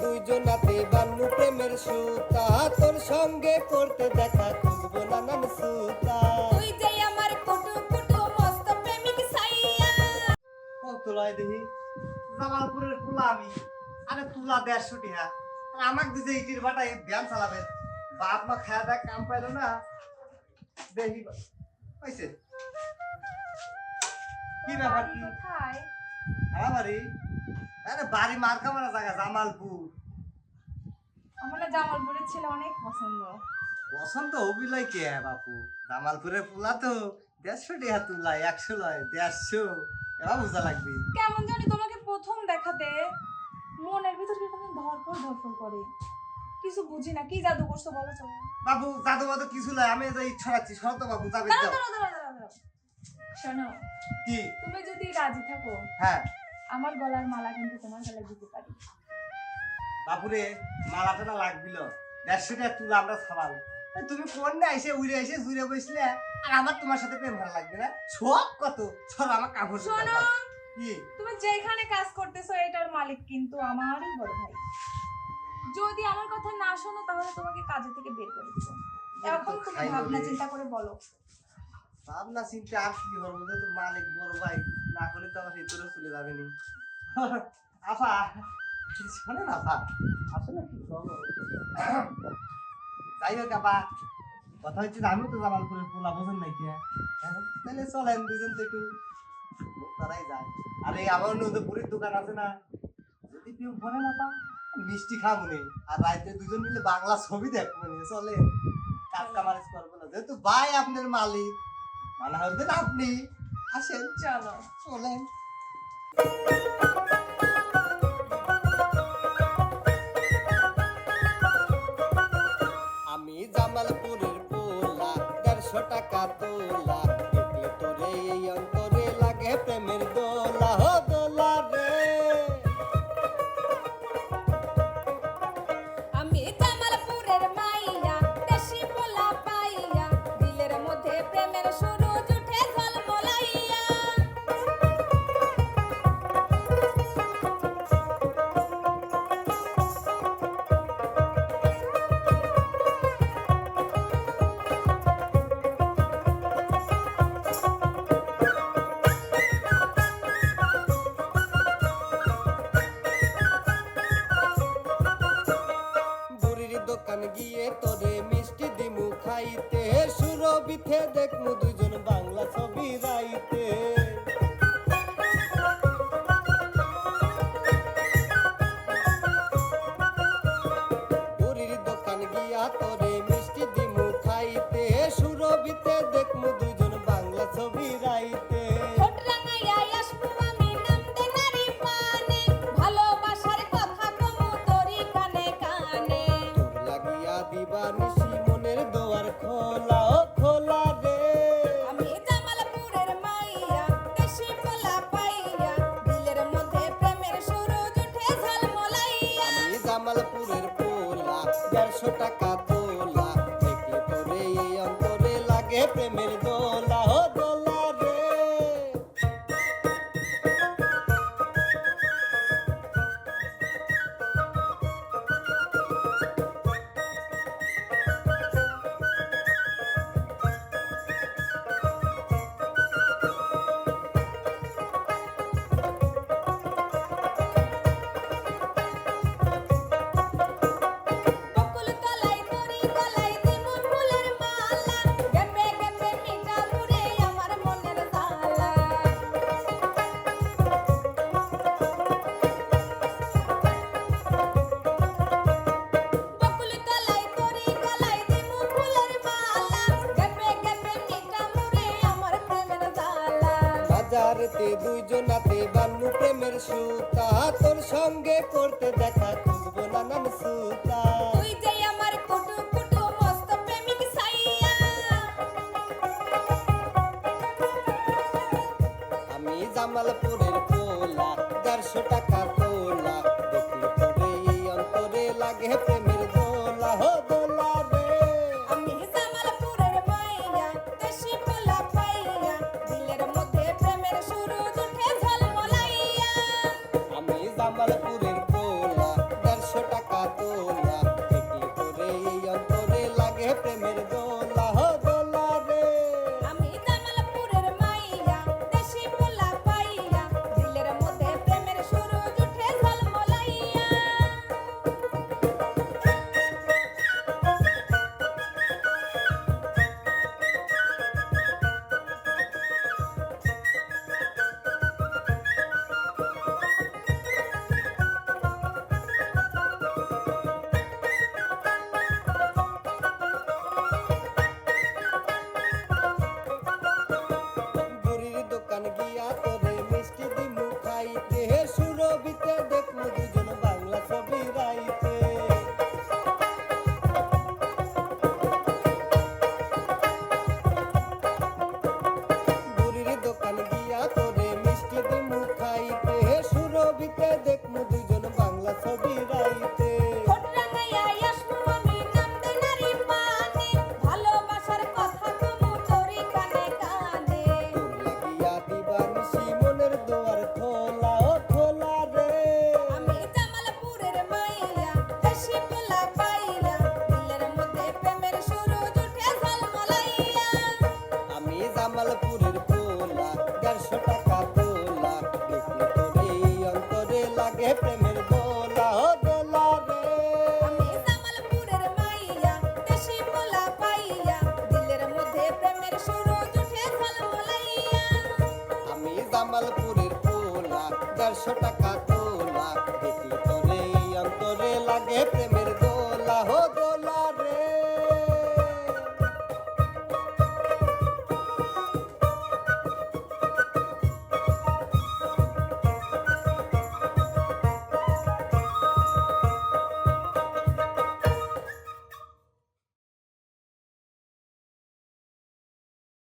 দুইজনাতে বান্নু প্রেমের সুতা। তোর সঙ্গে করতে দেখা খুঁজবো নানান সুতা। দেখি জামালপুরের আমি। আরে তুলা দেড়শো টিহা আর আমাকে দিছে ইটির বাটা এই ধ্যান চালাবে বাপ মা খায়া দেয় কাম পাইলো না। দেখি পাইছে। কি ব্যাপার কি? কোথায়? আমার বাড়ি। আরে বাড়ি মার্কা মারা জায়গা জামালপুর। আমার না জামালপুরের ছেলে অনেক পছন্দ। পছন্দ হবি লয় কে বাপু? জামালপুরের পোলা তো দেড়শো টিহা তুলা একশো লয় দেড়শো। এবার বোঝা লাগবে। কেমন জানি তোমাকে প্রথম দেখাতে মনের ভিতর কীরকম ধরফর ধরফর করে কিছু বুঝি না কি জাদু করছ বলো চলো বাবু জাদু বাদু কিছু লয় আমি যে ইচ্ছা রাখছি শরত বাবু যাবে। শোনো কি? তুমি যদি রাজি থাকো হ্যাঁ। আমার গলার মালা কিন্তু তোমার গলায় দিতে পারি। বাপুরে মালাটা না লাগবিল। দেড়শো টাকা তুলা আমরা ছাড়াল তুমি কোন না এসে উড়ে এসে জুড়ে বসলে? আর আমার তোমার সাথে প্রেম ভালো লাগবে না? সব কত? সব আমার কাপড় শোনো কি? তুমি যেখানে কাজ করতেছো এটার মালিক কিন্তু আমারই বড় ভাই। যদি আমার কথা না শোনো তাহলে তোমাকে কাজে থেকে বের করে দেবো। এখন তুমি ভাবনা চিন্তা করে বলো। ভাবনা চিন্তা আর কি করব? মালিক বড় ভাই। না করলে তো আমার ভিতরে চলে যাবে নি। আফা শোনে না আফা? আসলে কি যাই হোক আপা কথা হচ্ছে যে আমিও তো জামালপুরের পোলা, বোঝেন নাই কি? তাহলে চলেন দুজন তো একটু তারাই যায় আরে আমার অন্য পুরীর দোকান আছে না, যদি কেউ বলে না পা মিষ্টি খাব নেই আর রাইতে দুজন মিলে বাংলা ছবি দেখব নি চলে কাটকা মারিচ করব না। যেহেতু ভাই আপনার মালিক, মানা হবেন আপনি আসেন চলো চলেন আমি জামালপুরের পোলা দেড়শো টাকা তোলা দেখলে তোরে এই অন্তরে লাগে প্রেমের দোলা। হো দোলা রে। আমি জামালপুরের মাইয়া দেশি পোলা পাইয়া দিলের মধ্যে প্রেমের সুরবিথে দেখমু দুজন বাজারেতে দুইজনাতে বান্নু প্রেমের সুতা। তোর সঙ্গে করতে দেখা খুঁজবো নানান সুতা। আমি জামালপুরের পোলা দেড়শো টাকা তোলা দেখলে এই অন্তরে লাগে লাগে প্রেমের দোলা ও দোলা রে। আমি জামালপুরের মাইয়া দেশি পোলা পাইয়া দিলের মধ্যে প্রেমের শুরু উঠে ঝলমলাইয়া। আমি জামালপুরের পোলা দেড়শো টাকা